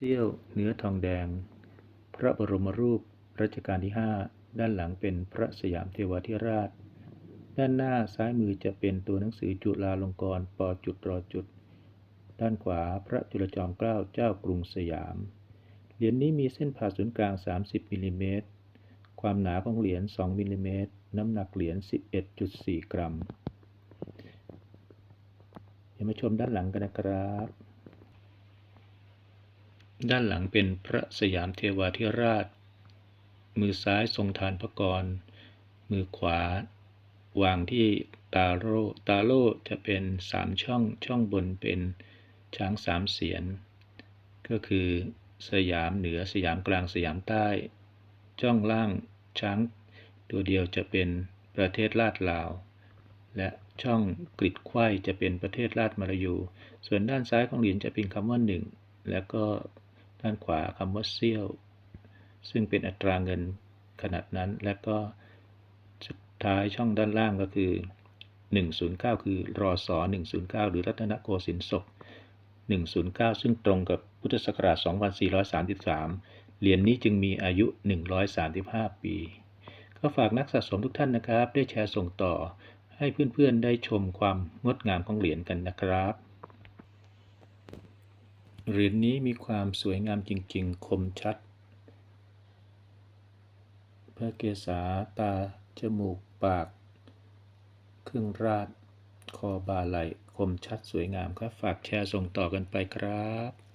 เสี้ยวเนื้อทองแดง พระบรมรูปรัชกาลที่ 5 ด้านหลังเป็นพระสยามเทวาธิราช ด้านหน้าซ้ายมือจะเป็นตัวหนังสือจุฬาลงกรณ์ปจุดรอจุด ด้านขวาพระจุลจอมเกล้าเจ้ากรุงสยาม เหรียญนี้มีเส้นผ่าศูนย์กลาง 30มิลลิเมตร ความหนาของเหรียญ2มิลลิเมตร น้ำหนักเหรียญ11.4 กรัม เดี๋ยวมาชมด้านหลังกันนะครับ ด้านหลังเป็นพระสยามเทวาธิราช มือซ้ายทรงทานพระกร มือขวา วางที่ตาโล่ตาโล่จะเป็นสามช่องช่องบนเป็นช้างสามเสียน ก็คือสยามเหนือสยามกลางสยามใต้ ช่องล่างช้างตัวเดียวจะเป็นประเทศลาดลาว และช่องกริดไขว้จะเป็นประเทศลาดมาลายู ส่วนด้านซ้ายของเหรียญจะเป็นคำว่าหนึ่งแล้วก็ ด้านขวาคำว่าเซี่ยว ซึ่งเป็นอัตราเงินขนาดนั้น และก็สุดท้ายช่องด้านล่างก็คือ 109 คือรอสอ109 หรือรัตนโกสินทร์ศก109 ซึ่งตรงกับพุทธศักราช 2433 เหรียญนนี้จึงมีอายุ 135 ปี ก็ฝากนักสะสมทุกท่านนะครับ ได้แชร์ส่งต่อให้เพื่อนๆได้ชมความงดงามของเหรียญกันนะครับ เหรียญนี้มีความสวยงามจริง ๆ คมชัด พระเกศาตา จมูก ปาก เครื่องราช คอบาไหล คมชัดสวยงามครับ ฝากแชร์ส่งต่อกันไปครับ